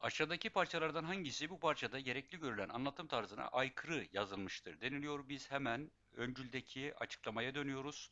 Aşağıdaki parçalardan hangisi bu parçada gerekli görülen anlatım tarzına aykırı yazılmıştır deniliyor. Biz hemen öncüldeki açıklamaya dönüyoruz.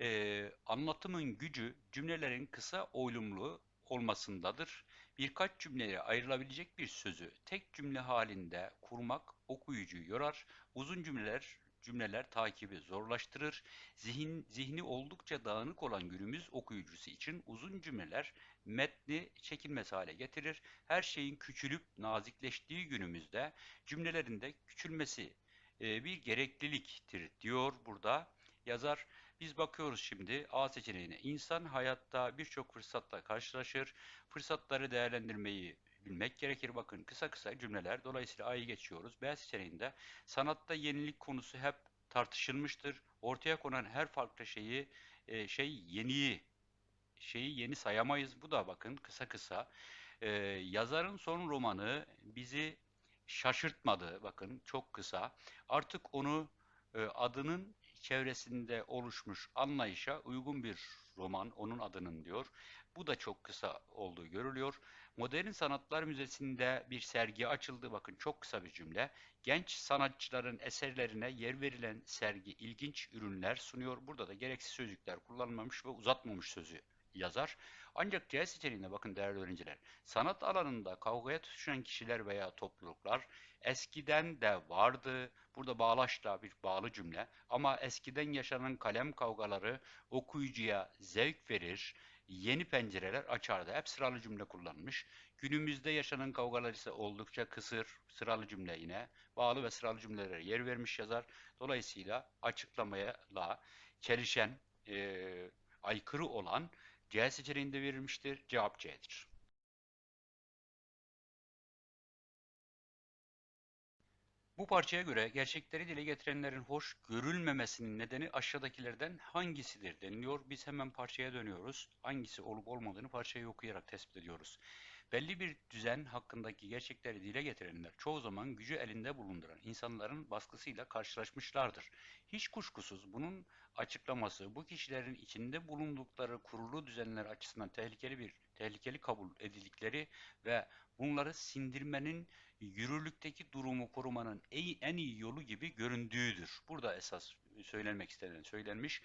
Ee, anlatımın gücü cümlelerin kısa oylumlu olmasındadır. Birkaç cümleye ayrılabilecek bir sözü tek cümle halinde kurmak okuyucuyu yorar. Uzun cümleler cümleler takibi zorlaştırır. Zihin, zihni oldukça dağınık olan günümüz okuyucusu için uzun cümleler metni çekilmez hale getirir. Her şeyin küçülüp nazikleştiği günümüzde cümlelerin de küçülmesi e, bir gerekliliktir diyor burada yazar. Biz bakıyoruz şimdi A seçeneğine. İnsan hayatta birçok fırsatla karşılaşır. Fırsatları değerlendirmeyi bilmek gerekir. Bakın kısa kısa cümleler. Dolayısıyla A'yı geçiyoruz. B seçeneğinde sanatta yenilik konusu hep tartışılmıştır. Ortaya konan her farklı şeyi e, şey yeniyi şeyi yeni sayamayız. Bu da bakın kısa kısa. E, yazarın son romanı bizi şaşırtmadı. Bakın çok kısa. Artık onu e, adının çevresinde oluşmuş anlayışa uygun bir roman onun adının diyor. Bu da çok kısa olduğu görülüyor. Modern Sanatlar Müzesi'nde bir sergi açıldı. Bakın çok kısa bir cümle. Genç sanatçıların eserlerine yer verilen sergi ilginç ürünler sunuyor. Burada da gereksiz sözcükler kullanmamış ve uzatmamış sözü yazar. Ancak C seçeneğine bakın değerli öğrenciler. Sanat alanında kavgaya tutuşan kişiler veya topluluklar eskiden de vardı. Burada bağlaçla bir bağlı cümle. Ama eskiden yaşanan kalem kavgaları okuyucuya zevk verir, yeni pencereler açardı. Hep sıralı cümle kullanmış. Günümüzde yaşanan kavgalar ise oldukça kısır, sıralı cümle yine. Bağlı ve sıralı cümlelere yer vermiş yazar. Dolayısıyla açıklamayla çelişen, e, aykırı olan C seçeneğinde verilmiştir. Cevap C'dir. Bu parçaya göre gerçekleri dile getirenlerin hoş görülmemesinin nedeni aşağıdakilerden hangisidir deniliyor. Biz hemen parçaya dönüyoruz. Hangisi olup olmadığını parçayı okuyarak tespit ediyoruz. Belli bir düzen hakkındaki gerçekleri dile getirenler çoğu zaman gücü elinde bulunduran insanların baskısıyla karşılaşmışlardır. Hiç kuşkusuz bunun açıklaması bu kişilerin içinde bulundukları kurulu düzenler açısından tehlikeli bir tehlikeli kabul edildikleri ve bunları sindirmenin yürürlükteki durumu korumanın en iyi yolu gibi göründüğüdür. Burada esas söylenmek istenen söylenmiş.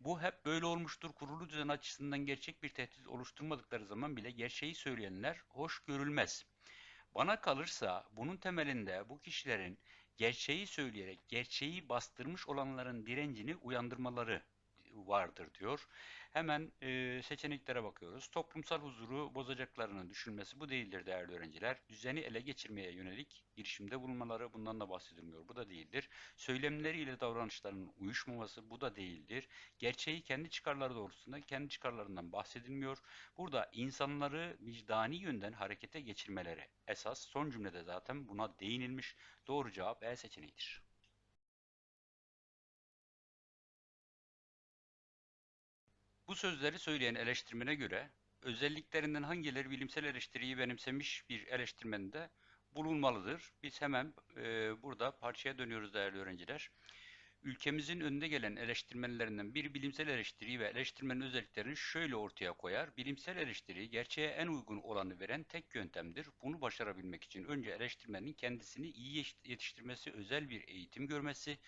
Bu hep böyle olmuştur. Kurulu düzen açısından gerçek bir tehdit oluşturmadıkları zaman bile gerçeği söyleyenler hoş görülmez. Bana kalırsa bunun temelinde bu kişilerin gerçeği söyleyerek gerçeği bastırmış olanların direncini uyandırmaları vardır diyor. Hemen e, seçeneklere bakıyoruz. Toplumsal huzuru bozacaklarının düşünmesi bu değildir değerli öğrenciler. Düzeni ele geçirmeye yönelik girişimde bulunmaları bundan da bahsedilmiyor. Bu da değildir. Söylemleriyle davranışlarının uyuşmaması bu da değildir. Gerçeği kendi çıkarları doğrultusunda kendi çıkarlarından bahsedilmiyor. Burada insanları vicdani yönden harekete geçirmeleri esas son cümlede zaten buna değinilmiş. Doğru cevap E seçeneğidir. Bu sözleri söyleyen eleştirmene göre özelliklerinden hangileri bilimsel eleştiriyi benimsemiş bir eleştirmende bulunmalıdır. Biz hemen e, burada parçaya dönüyoruz değerli öğrenciler. Ülkemizin önde gelen eleştirmenlerinden biri bilimsel eleştiriyi ve eleştirmenin özelliklerini şöyle ortaya koyar. Bilimsel eleştiri gerçeğe en uygun olanı veren tek yöntemdir. Bunu başarabilmek için önce eleştirmenin kendisini iyi yetiştirmesi, özel bir eğitim görmesi,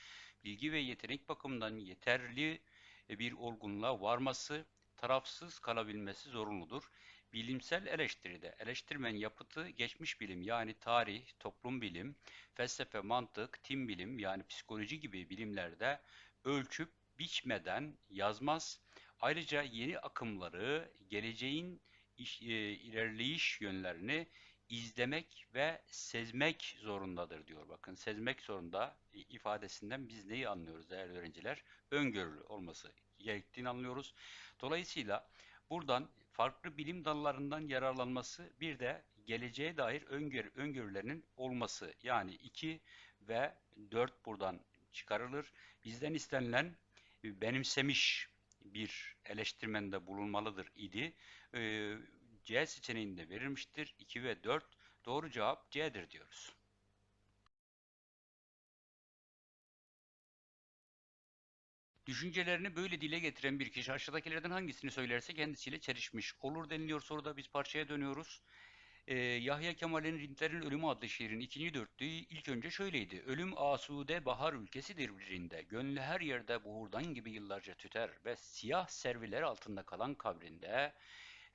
bilgi ve yetenek bakımından yeterli bir olgunluğa varması, tarafsız kalabilmesi zorunludur. Bilimsel eleştiride eleştirmen yapıtı geçmiş bilim yani tarih, toplum bilim, felsefe, mantık, tim bilim yani psikoloji gibi bilimlerde ölçüp biçmeden yazmaz. Ayrıca yeni akımları, geleceğin iş, e, ilerleyiş yönlerini izlemek ve sezmek zorundadır diyor. Bakın sezmek zorunda ifadesinden biz neyi anlıyoruz değerli öğrenciler? Öngörülü olması gerektiğini anlıyoruz. Dolayısıyla buradan farklı bilim dallarından yararlanması bir de geleceğe dair öngörü, öngörülerinin olması yani 2 ve 4 buradan çıkarılır. Bizden istenilen benimsemiş bir eleştirmende bulunmalıdır idi. Ee, C seçeneğinde verilmiştir. 2 ve 4 doğru cevap C'dir diyoruz. Düşüncelerini böyle dile getiren bir kişi aşağıdakilerden hangisini söylerse kendisiyle çelişmiş olur deniliyor soruda. Biz parçaya dönüyoruz. Ee, Yahya Kemal'in Rintlerin Ölümü adlı şiirin ikinci dörtlüğü ilk önce şöyleydi. Ölüm asude bahar ülkesidir birinde. Gönlü her yerde buhurdan gibi yıllarca tüter ve siyah serviler altında kalan kabrinde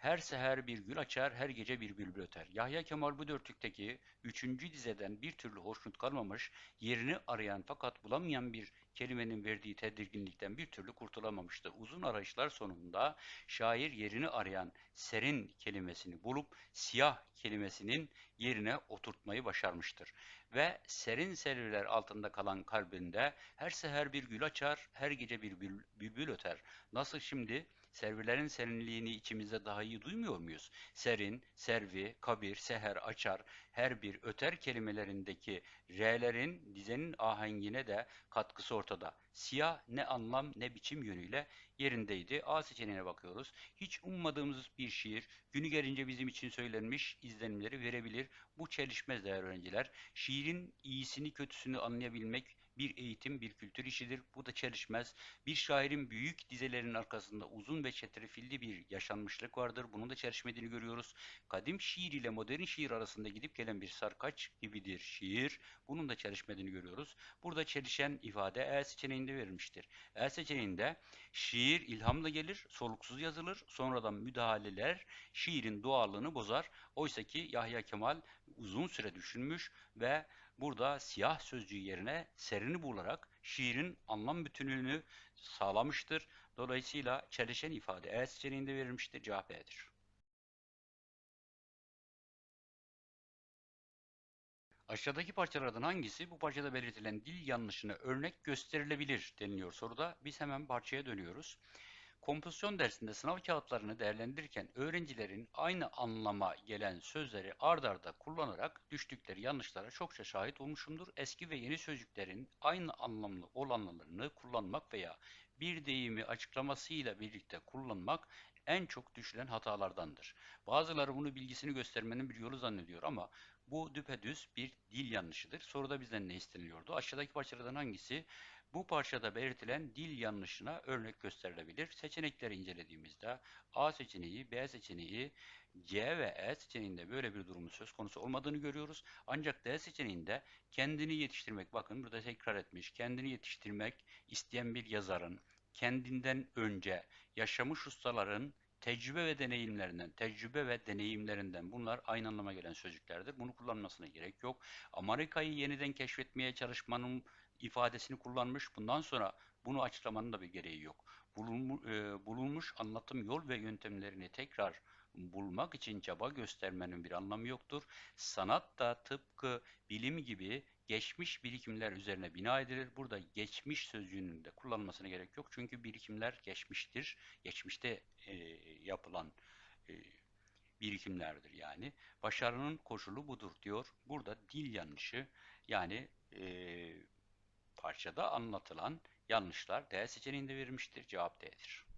her seher bir gül açar, her gece bir bülbül öter. Yahya Kemal bu dörtlükteki üçüncü dizeden bir türlü hoşnut kalmamış, yerini arayan fakat bulamayan bir kelimenin verdiği tedirginlikten bir türlü kurtulamamıştır. Uzun arayışlar sonunda şair yerini arayan serin kelimesini bulup siyah kelimesinin yerine oturtmayı başarmıştır. Ve serin serviler altında kalan kalbinde her seher bir gül açar, her gece bir bülbül öter. Nasıl şimdi? Servilerin serinliğini içimizde daha iyi duymuyor muyuz? Serin, servi, kabir, seher, açar, her bir öter kelimelerindeki R'lerin dizenin ahengine de katkısı ortada. Siyah ne anlam ne biçim yönüyle yerindeydi. A seçeneğine bakıyoruz. Hiç ummadığımız bir şiir, günü gelince bizim için söylenmiş izlenimleri verebilir. Bu çelişmez değerli öğrenciler. Şiirin iyisini kötüsünü anlayabilmek bir eğitim, bir kültür işidir. Bu da çelişmez. Bir şairin büyük dizelerinin arkasında uzun ve çetrefilli bir yaşanmışlık vardır. Bunun da çelişmediğini görüyoruz. Kadim şiir ile modern şiir arasında gidip gelen bir sarkaç gibidir şiir. Bunun da çelişmediğini görüyoruz. Burada çelişen ifade E seçeneğinde verilmiştir. E seçeneğinde şiir ilhamla gelir, soluksuz yazılır, sonradan müdahaleler şiirin doğallığını bozar. Oysa ki Yahya Kemal uzun süre düşünmüş ve burada siyah sözcüğü yerine serini bularak şiirin anlam bütünlüğünü sağlamıştır. Dolayısıyla çelişen ifade E seçeneğinde verilmiştir. Cevap E'dir. Aşağıdaki parçalardan hangisi bu parçada belirtilen dil yanlışına örnek gösterilebilir deniliyor soruda. Biz hemen parçaya dönüyoruz. Kompozisyon dersinde sınav kağıtlarını değerlendirirken öğrencilerin aynı anlama gelen sözleri ard arda kullanarak düştükleri yanlışlara çokça şahit olmuşumdur. Eski ve yeni sözcüklerin aynı anlamlı olanlarını kullanmak veya bir deyimi açıklamasıyla birlikte kullanmak en çok düşülen hatalardandır. Bazıları bunu bilgisini göstermenin bir yolu zannediyor ama bu düpedüz bir dil yanlışıdır. Soruda bizden ne isteniliyordu? Aşağıdaki parçalardan hangisi bu parçada belirtilen dil yanlışına örnek gösterilebilir? Seçenekleri incelediğimizde A seçeneği, B seçeneği, C ve E seçeneğinde böyle bir durumun söz konusu olmadığını görüyoruz. Ancak D seçeneğinde kendini yetiştirmek, bakın burada tekrar etmiş, kendini yetiştirmek isteyen bir yazarın kendinden önce yaşamış ustaların tecrübe ve deneyimlerinden, tecrübe ve deneyimlerinden bunlar aynı anlama gelen sözcüklerdir. Bunu kullanmasına gerek yok. Amerika'yı yeniden keşfetmeye çalışmanın ifadesini kullanmış. Bundan sonra bunu açıklamanın da bir gereği yok. Bulunmuş, e, bulunmuş anlatım yol ve yöntemlerini tekrar bulmak için çaba göstermenin bir anlamı yoktur. Sanat da tıpkı bilim gibi geçmiş birikimler üzerine bina edilir. Burada geçmiş sözcüğünün de kullanılmasına gerek yok. Çünkü birikimler geçmiştir. Geçmişte e, yapılan e, birikimlerdir yani. Başarının koşulu budur diyor. Burada dil yanlışı yani e, parçada anlatılan yanlışlar D seçeneğinde verilmiştir. Cevap D'dir.